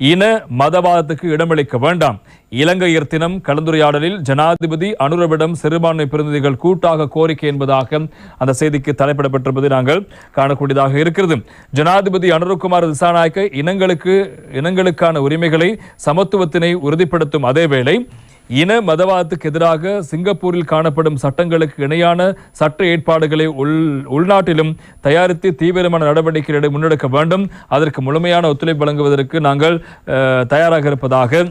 இன மதவாதத்துக்கு இடமளிக்க வேண்டாம். இலங்கையர் தினம் கலந்துரையாடலில் ஜனாதிபதி அனுரவிடம் சிறுபான்மை பிரதிநிதிகள் கூட்டாக கோரிக்கை என்பதாக அந்த செய்திக்கு தலைப்பிடப்பட்டிருப்பதை நாங்கள் காணக்கூடியதாக இருக்கிறது. ஜனாதிபதி அனுரகுமார் திசாநாயக்க இனங்களுக்கு இனங்களுக்கான உரிமைகளை சமத்துவத்தினை உறுதிப்படுத்தும் அதேவேளை இன மதவாதத்துக்கு எதிராக சிங்கப்பூரில் காணப்படும் சட்டங்களுக்கு இணையான சட்ட ஏற்பாடுகளை உள் உள்நாட்டிலும் தயாரித்து தீவிரமான நடவடிக்கைகளை முன்னெடுக்க வேண்டும். அதற்கு முழுமையான ஒத்துழைப்பு வழங்குவதற்கு நாங்கள் அஹ், தயாராக இருப்பதாக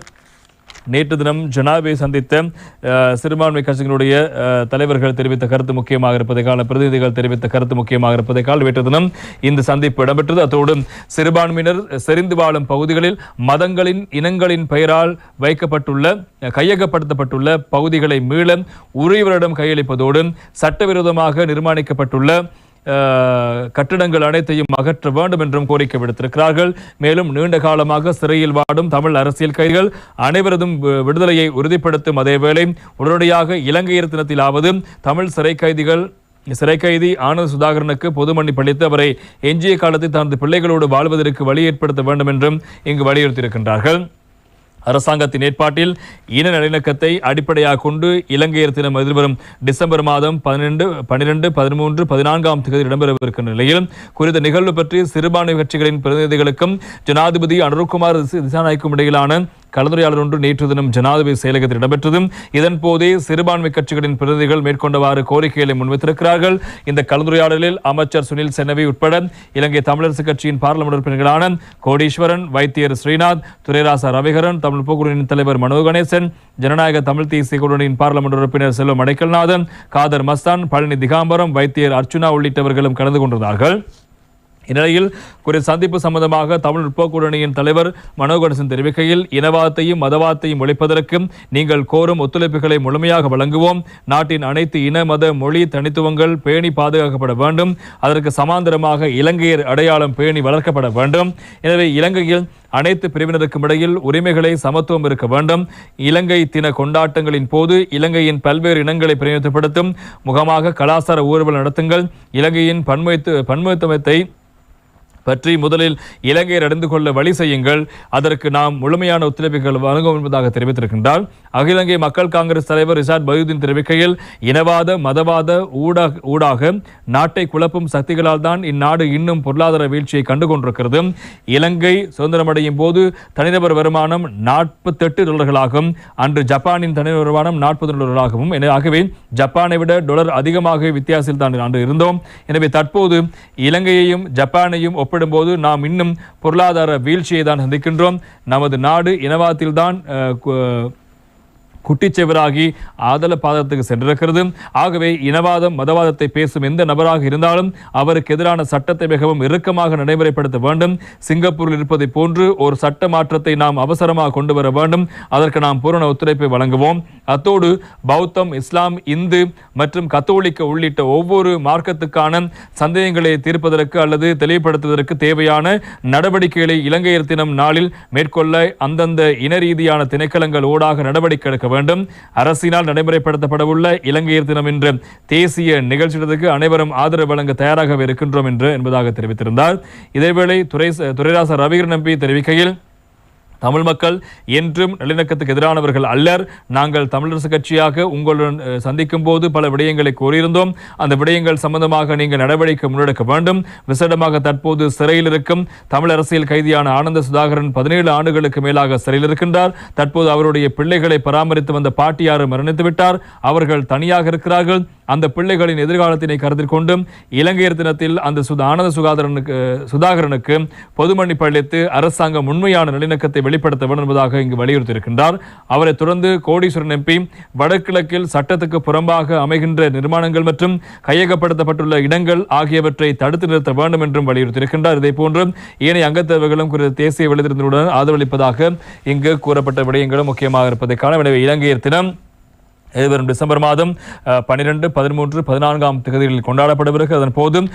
நேற்று தினம் ஜனாபை சந்தித்த சிறுபான்மை கட்சிகளுடைய தலைவர்கள் தெரிவித்த கருத்து முக்கியமாக இருப்பதை கால பிரதிநிதிகள் தெரிவித்த கருத்து முக்கியமாக இருப்பதை கால் நேற்று தினம் இந்த சந்திப்பு இடம்பெற்றது. அத்தோடு சிறுபான்மையினர் செறிந்து வாழும் பகுதிகளில் மதங்களின் இனங்களின் பெயரால் வைக்கப்பட்டுள்ள கையகப்படுத்தப்பட்டுள்ள பகுதிகளை மீள உரியவரிடம் கையளிப்பதோடு சட்டவிரோதமாக நிர்மாணிக்கப்பட்டுள்ள கட்டிடங்கள் அனைத்தையும் அகற்ற வேண்டும் என்றும் கோரிக்கை விடுத்திருக்கிறார்கள். மேலும் நீண்ட காலமாக சிறையில் வாடும் தமிழ் அரசியல் கைதிகள் அனைவரதும் விடுதலையை உறுதிப்படுத்தும் அதேவேளை உடனடியாக இலங்கையர் தினத்திலாவது தமிழ் சிறை கைதிகள் சிறை கைதி ஆனந்த் சுதாகரனுக்கு பொது மன்னிப்பு அளித்து அவரை எஞ்சிய காலத்தில் தனது பிள்ளைகளோடு வாழ்வதற்கு வழி ஏற்படுத்த வேண்டும் என்றும் இங்கு வலியுறுத்தியிருக்கின்றார்கள். அரசாங்கத்தின் ஏற்பாட்டில் இன நல்லிணக்கத்தை அடிப்படையாக கொண்டு இலங்கையர் தினம் எதிர்வரும் டிசம்பர் மாதம் பன்னிரண்டு பன்னிரண்டு பதிமூன்று பதினான்காம் தேதி இடம்பெறவிருக்கின்ற நிலையில் குறித்த நிகழ்வு பற்றி சிறுபான்மை கட்சிகளின் பிரதிநிதிகளுக்கும் ஜனாதிபதி அனுருகுமார் திசாநாய்க்கும் இடையிலான கலந்துரையாடல் ஒன்று நேற்று தினம் ஜனாதிபதி செயலகத்தில் இடம்பெற்றது இதன் போதே சிறுபான்மை கட்சிகளின் பிரதிநிதிகள் மேற்கொண்டவாறு கோரிக்கைகளை முன்வைத்திருக்கிறார்கள். இந்த கலந்துரையாடலில் அமைச்சர் சுனில் சென்னவி உட்பட இலங்கை தமிழரசு கட்சியின் பார்லமெண்ட் உறுப்பினர்களான கோடீஸ்வரன் வைத்தியர் ஸ்ரீநாத் துரைராசா ரவிகரன் தமிழ் போக்குவரத்தின் தலைவர் மனோ கணேசன் ஜனநாயக தமிழ் தேசிய கூட்டணியின் பார்லமெண்ட் உறுப்பினர் செல்வம் அடைக்கல்நாதன் காதர் மஸ்தான் பழனி திகாம்பரம் வைத்தியர் அர்ச்சுனா உள்ளிட்டவர்களும் கலந்து கொண்டிருந்தார்கள். இந்நிலையில் குறித்த சந்திப்பு சம்பந்தமாக தமிழ் முற்போக்குடனியின் தலைவர் மனோகணசன் தெரிவிக்கையில் இனவாதத்தையும் மதவாதத்தையும் ஒழிப்பதற்கு நீங்கள் கோரும் ஒத்துழைப்புகளை முழுமையாக வழங்குவோம். நாட்டின் அனைத்து இன மத மொழி தனித்துவங்கள் பேணி பாதுகாக்கப்பட வேண்டும். அதற்கு சமாந்தரமாக இலங்கையர் அடையாளம் பேணி வளர்க்கப்பட வேண்டும். எனவே இலங்கையில் அனைத்து பிரிவினருக்கும் இடையில் உரிமைகளை சமத்துவம் இருக்க வேண்டும். இலங்கை தின கொண்டாட்டங்களின் போது இலங்கையின் பல்வேறு இனங்களை பிரதிநிதித்துவப்படுத்தும் முகமாக கலாச்சார ஊர்வலம் நடத்துங்கள். இலங்கையின் பன்மைத்து பன்மைத்துவத்தை பற்றி முதலில் இலங்கை நடந்து கொள்ள வழி செய்யுங்கள். அதற்கு நாம் முழுமையான ஒத்துழைப்புகள் வழங்கும் என்பதாக தெரிவித்திருக்கின்றார். அகில இலங்கை மக்கள் காங்கிரஸ் தலைவர் ரிஷாட் பயுதீன் தெரிவிக்கையில் இனவாத மதவாத ஊடாக ஊடாக நாட்டை குழப்பும் சக்திகளால் தான் இந்நாடு இன்னும் பொருளாதார வீழ்ச்சியை கண்டு கொண்டிருக்கிறது இலங்கை சுதந்திரமடையும் போது தனிநபர் வருமானம் நாற்பத்தெட்டு டாலர்களாகும். அன்று ஜப்பானின் தனிநபர் வருமானம் நாற்பது டாலராகவும் என- ஆகவே ஜப்பானை விட டாலர் அதிகமாக வித்தியாசத்தில் தான் அன்று இருந்தோம். எனவே தற்போது இலங்கையையும் ஜப்பானையும் ஒப்பிடும்போது நாம் இன்னும் பொருளாதார வீழ்ச்சியை தான் சந்திக்கின்றோம். நமது நாடு இனவாத்தில்தான் குட்டிச்செவராகி ஆதல பாதத்துக்கு சென்றிருக்கிறது. ஆகவே இனவாதம் மதவாதத்தை பேசும் எந்த நபராக இருந்தாலும் அவருக்கு எதிரான சட்டத்தை மிகவும் இறுக்கமாக நடைமுறைப்படுத்த வேண்டும். சிங்கப்பூரில் இருப்பதை போன்று ஒரு சட்ட மாற்றத்தை நாம் அவசரமாக கொண்டு வர வேண்டும். அதற்கு நாம் பூரண ஒத்துழைப்பை வழங்குவோம். அத்தோடு பௌத்தம் இஸ்லாம் இந்து மற்றும் கத்தோலிக்க உள்ளிட்ட ஒவ்வொரு மார்க்கத்துக்கான சந்தேகங்களை தீர்ப்பதற்கு அல்லது தெளிவுபடுத்துவதற்கு தேவையான நடவடிக்கைகளை இலங்கையர் தினம் நாளில் மேற்கொள்ள அந்தந்த இன ரீதியான திணைக்களங்கள் ஊடாக நடவடிக்கை எடுக்க வேண்டும். அரசினால் நடைமுறைப்படுத்தப்படவுள்ள இலங்கையர் தினம் என்ற தேசிய நிகழ்ச்சிக்கு அனைவரும் ஆதரவு வழங்க தயாராக இருக்கின்றோம் என்று என்பதாக தெரிவித்திருந்தார். இதேவேளை துரை துரைராச ரவிகர் நம்பி தெரிவிக்கையில் தமிழ் மக்கள் என்றும் நல்லிணக்கத்துக்கு எதிரானவர்கள் அல்லர். நாங்கள் தமிழரசு கட்சியாக உங்களுடன் சந்திக்கும் போது பல விடயங்களை கூறியிருந்தோம். அந்த விடயங்கள் சம்பந்தமாக நீங்கள் நடவடிக்கை முன்னெடுக்க வேண்டும். விசேடமாக தற்போது சிறையில் இருக்கும் தமிழ் அரசியல் கைதியான ஆனந்த சுதாகரன் பதினேழு ஆண்டுகளுக்கு மேலாக சிறையில் இருக்கின்றார். தற்போது அவருடைய பிள்ளைகளை பராமரித்து வந்த பாட்டியாரும் மரணித்து விட்டார் அவர்கள் தனியாக இருக்கிறார்கள். அந்த பிள்ளைகளின் எதிர்காலத்தினை கருத்தில் கொண்டும் இலங்கையர் தினத்தில் அந்த சுதா ஆனந்த சுகாதாரனுக்கு சுதாகரனுக்கு பொதுமணி பள்ளித்து அளித்து அரசாங்கம் உண்மையான நல்லிணக்கத்தை வெளிப்படுத்த வேண்டும் என்பதாக இங்கு வலியுறுத்தியிருக்கின்றார். அவரை தொடர்ந்து கோடீஸ்வரன் எம்பி வடகிழக்கில் சட்டத்துக்கு புறம்பாக அமைகின்ற நிர்மாணங்கள் மற்றும் கையகப்படுத்தப்பட்டுள்ள இடங்கள் ஆகியவற்றை தடுத்து நிறுத்த வேண்டும் என்றும் வலியுறுத்தியிருக்கின்றார். இதே போன்று ஏனைய அங்கத்தேவைகளும் குறித்த தேசிய வெளித்திருந்தவுடன் ஆதரவளிப்பதாக இங்கு கூறப்பட்ட விடயங்களும் முக்கியமாக இருப்பதை காண எனவே இலங்கையர் தினம் எதிர்வரும் டிசம்பர் மாதம் பன்னிரெண்டு பதிமூன்று பதினான்காம் தேதிகளில் கொண்டாடப்படவிருக்கு அதன் போதும்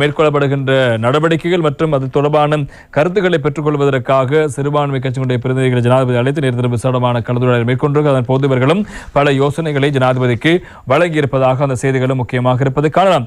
மேற்கொள்ளப்படுகின்ற நடவடிக்கைகள் மற்றும் அது தொடர்பான கருத்துக்களை பெற்றுக்கொள்வதற்காக சிறுபான்மை கட்சியினுடைய பிரதிநிதிகளை ஜனாதிபதி அழைத்து நேரத்தில் விசாரமான கலந்துரையாடல் மேற்கொண்டிருக்க அதன் போது இவர்களும் பல யோசனைகளை ஜனாதிபதிக்கு வழங்கியிருப்பதாக அந்த செய்திகளும் முக்கியமாக இருப்பது காணலாம்.